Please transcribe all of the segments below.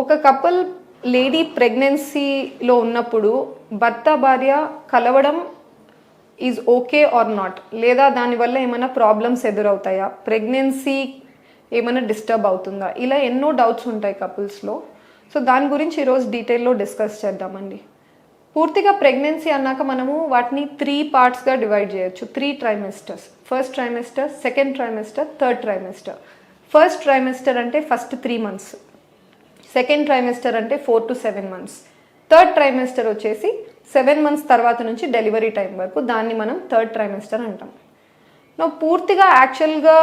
ఒక couple lady ప్రెగ్నెన్సీలో ఉన్నప్పుడు భర్త భార్య కలవడం ఈజ్ ఓకే ఆర్ నాట్ లేదా దానివల్ల ఏమైనా ప్రాబ్లమ్స్ ఎదురవుతాయా? ప్రెగ్నెన్సీ ఏమైనా డిస్టర్బ్ అవుతుందా? ఇలా ఎన్నో డౌట్స్ ఉంటాయి కపుల్స్లో సో దాని గురించి ఈరోజు డీటెయిల్లో డిస్కస్ చేద్దామండి. పూర్తిగా ప్రెగ్నెన్సీ అన్నాక మనము వాటిని త్రీ పార్ట్స్గా డివైడ్ చేయొచ్చు. Three trimesters first trimester second trimester third trimester first trimester అంటే first three months second trimester అంటే four to seven months. Third trimester వచ్చేసి సెవెన్ మంత్స్ తర్వాత నుంచి డెలివరీ టైం వరకు దాన్ని మనం థర్డ్ ట్రైమెస్టర్ అంటాం. నో పూర్తిగా యాక్చువల్గా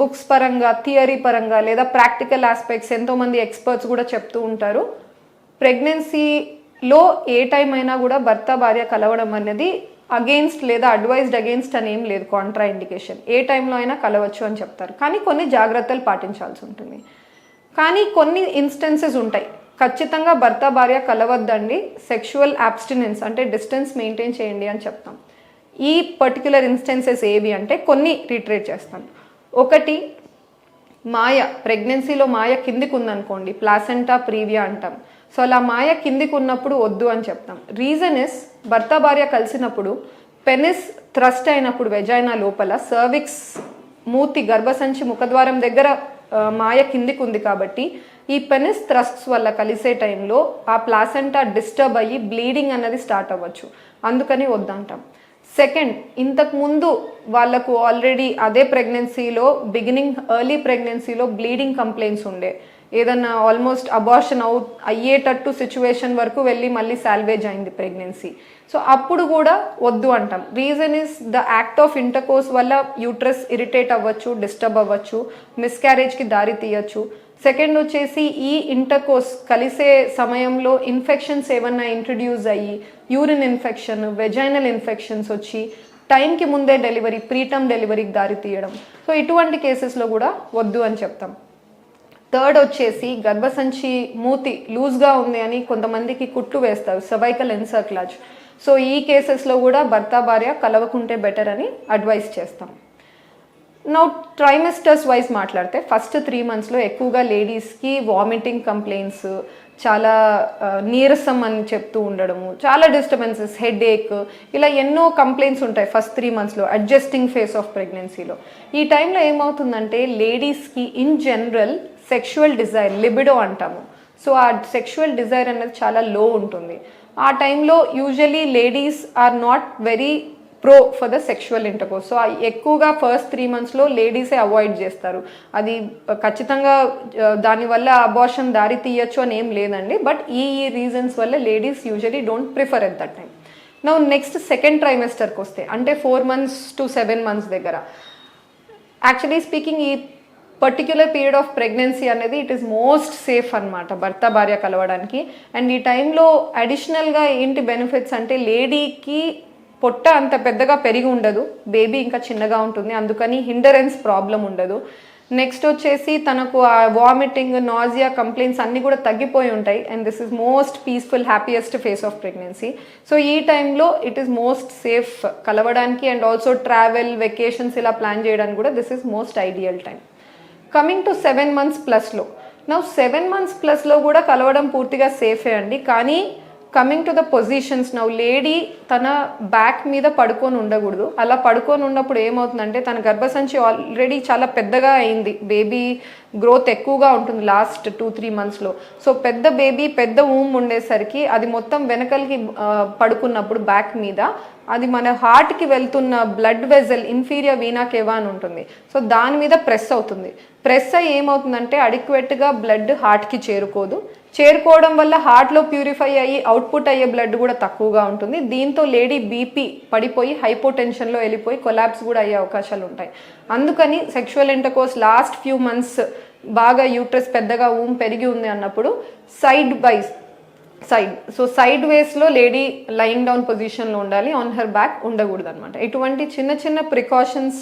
బుక్స్ పరంగా థియరీ పరంగా లేదా ప్రాక్టికల్ ఆస్పెక్ట్స్ ఎంతోమంది ఎక్స్పర్ట్స్ కూడా చెప్తూ ఉంటారు ప్రెగ్నెన్సీలో ఏ టైం అయినా కూడా భర్త భార్య కలవడం అనేది అగెయిన్స్ట్ లేదా అడ్వైజ్డ్ అగెయిన్స్ట్ అని ఏం లేదు కాంట్రా ఇండికేషన్ ఏ టైంలో అయినా కలవచ్చు అని చెప్తారు. కానీ కొన్ని జాగ్రత్తలు పాటించాల్సి ఉంటుంది. కానీ కొన్ని ఇన్స్టెన్సెస్ ఉంటాయి. ఖచ్చితంగా భర్త భార్య కలవద్దండి. సెక్షువల్ అబ్స్టినెన్స్ అంటే డిస్టెన్స్ మెయింటైన్ చేయండి అని చెప్తాం. ఈ పర్టికులర్ ఇన్స్టెన్సెస్ ఏవి అంటే కొన్ని రీట్రేట్ చేస్తాను. ఒకటి మాయ ప్రెగ్నెన్సీలో మాయ కిందికి ఉందనుకోండి ప్లాసెంటా ప్రీవియా అంటాం. సో అలా మాయ కిందికి ఉన్నప్పుడు వద్దు అని చెప్తాం. రీజన్ ఇస్ భర్త భార్య కలిసినప్పుడు పెనిస్ థ్రస్ట్ అయినప్పుడు వెజైనా లోపల సర్విక్స్ మూతి గర్భసంచి ముఖద్వారం దగ్గర మాయ కిందికి ఉంది కాబట్టి ఈ పెనిస్ థ్రస్ట్స్ వల్ల కలిసే టైంలో ఆ ప్లాసెంటా డిస్టర్బ్ అయ్యి బ్లీడింగ్ అన్నది స్టార్ట్ అవ్వచ్చు. అందుకని వద్దంటాం. సెకండ్ ఇంతకుముందు వాళ్ళకు ఆల్రెడీ అదే ప్రెగ్నెన్సీలో బిగినింగ్ ఎర్లీ ప్రెగ్నెన్సీలో బ్లీడింగ్ కంప్లైంట్స్ ఉండే. ఏదన్నా ఆల్మోస్ట్ అబార్షన్ అవు అయ్యేటట్టు సిచ్యువేషన్ వరకు వెళ్ళి మళ్ళీ సాల్వేజ్ అయింది ప్రెగ్నెన్సీ సో అప్పుడు కూడా వద్దు అంటాం. Reason is the act of intercourse వల్ల యూట్రస్ ఇరిటేట్ అవ్వచ్చు డిస్టర్బ్ అవ్వచ్చు మిస్క్యారేజ్కి దారి తీయచ్చు. సెకండ్ వచ్చేసి ఈ ఇంటర్కోర్స్ కలిసే సమయంలో ఇన్ఫెక్షన్స్ ఏమన్నా ఇంట్రడ్యూస్ అయ్యి యూరిన్ ఇన్ఫెక్షన్ వెజైనల్ ఇన్ఫెక్షన్స్ వచ్చి టైంకి ముందే డెలివరీ ప్రీటమ్ డెలివరీకి దారి తీయడం. సో ఇటువంటి కేసెస్లో కూడా వద్దు అని చెప్తాం. థర్డ్ వచ్చేసి గర్భసంచి మూతి లూజ్గా ఉంది అని కొంతమందికి కుట్లు వేస్తారు సర్వైకల్ ఎన్సర్క్లాజ్ సో ఈ కేసెస్లో కూడా భర్త భార్య కలవకుంటే బెటర్ అని అడ్వైస్ చేస్తాం. నౌ ట్రైమెస్టర్స్ వైజ్ మాట్లాడితే ఫస్ట్ త్రీ మంత్స్లో ఎక్కువగా లేడీస్కి వామిటింగ్ కంప్లైంట్స్ చాలా నీరసం అని చెప్తూ ఉండడము చాలా డిస్టర్బెన్సెస్ హెడ్ ఏక్ ఇలా ఎన్నో కంప్లైంట్స్ ఉంటాయి ఫస్ట్ త్రీ మంత్స్లో అడ్జస్టింగ్ ఫేస్ ఆఫ్ ప్రెగ్నెన్సీలో ఈ టైంలో ఏమవుతుందంటే లేడీస్కి in general sexual desire libido అంటాము. సో ఆ సెక్షువల్ డిజైర్ అనేది చాలా లో ఉంటుంది. ఆ టైంలో usually ladies are not very pro for the sexual intercourse so ఎక్కువగా ఫస్ట్ త్రీ మంత్స్లో లేడీసే అవాయిడ్ చేస్తారు. అది ఖచ్చితంగా దానివల్ల అబార్షన్ దారి తీయచ్చు అని ఏం లేదండి. బట్ ఈ ఈ రీజన్స్ వల్ల ladies usually don't prefer at that time నా నెక్స్ట్ సెకండ్ ట్రైమెస్టర్కి వస్తే అంటే four months to seven months దగ్గర. యాక్చువల్లీ స్పీకింగ్ ఈ పర్టిక్యులర్ పీరియడ్ ఆఫ్ ప్రెగ్నెన్సీ అనేది ఇట్ ఈస్ మోస్ట్ సేఫ్ అన్నమాట భర్త భార్య కలవడానికి. అండ్ ఈ టైంలో అడిషనల్గా ఏంటి బెనిఫిట్స్ అంటే లేడీకి పొట్ట అంత పెద్దగా పెరిగి ఉండదు. బేబీ ఇంకా చిన్నగా ఉంటుంది. అందుకని హిండరెన్స్ ప్రాబ్లం ఉండదు. నెక్స్ట్ వచ్చేసి తనకు ఆ వామిటింగ్ నాజియా కంప్లైంట్స్ అన్నీ కూడా తగ్గిపోయి ఉంటాయి. And this is most peaceful happiest phase of pregnancy so ఈ టైంలో ఇట్ ఈస్ మోస్ట్ సేఫ్ కలవడానికి. అండ్ ఆల్సో ట్రావెల్ వెకేషన్స్ ఇలా ప్లాన్ చేయడానికి కూడా this is most ideal time coming to seven months ప్లస్లో నా సెవెన్ మంత్స్ ప్లస్లో కూడా కలవడం పూర్తిగా సేఫే అండి. కానీ coming to the positions now lady తన బ్యాక్ మీద పడుకొని ఉండకూడదు. అలా పడుకొని ఉన్నప్పుడు ఏమవుతుందంటే తన గర్భసంచి ఆల్రెడీ చాలా పెద్దగా అయింది. బేబీ గ్రోత్ ఎక్కువగా ఉంటుంది లాస్ట్ టూ త్రీ మంత్స్లో సో పెద్ద బేబీ పెద్ద ఊమ్ ఉండేసరికి అది మొత్తం వెనకలికి పడుకున్నప్పుడు బ్యాక్ మీద అది మన హార్ట్కి వెళ్తున్న blood vessel inferior vena cava అని ఉంటుంది. సో దాని మీద ప్రెస్ అవుతుంది. ప్రెస్ అయ్యి ఏమవుతుందంటే అడిక్వేట్గా బ్లడ్ హార్ట్కి చేరుకోదు. చేరుకోవడం వల్ల హార్ట్లో ప్యూరిఫై అయ్యి అవుట్పుట్ అయ్యే బ్లడ్ కూడా తక్కువగా ఉంటుంది. దీంతో లేడీ బీపీ పడిపోయి హైపోటెన్షన్లో వెళ్ళిపోయి కొలాబ్స్ కూడా అయ్యే అవకాశాలు ఉంటాయి. అందుకని sexual intercourse last few months బాగా యూట్రస్ పెద్దగా ఊమ్ పెరిగి ఉంది అన్నప్పుడు side by side so side వేస్లో lady lying down పొజిషన్లో ఉండాలి ఆన్ హర్ బ్యాక్ ఉండకూడదు అనమాట ఇటువంటి చిన్న చిన్న ప్రికాషన్స్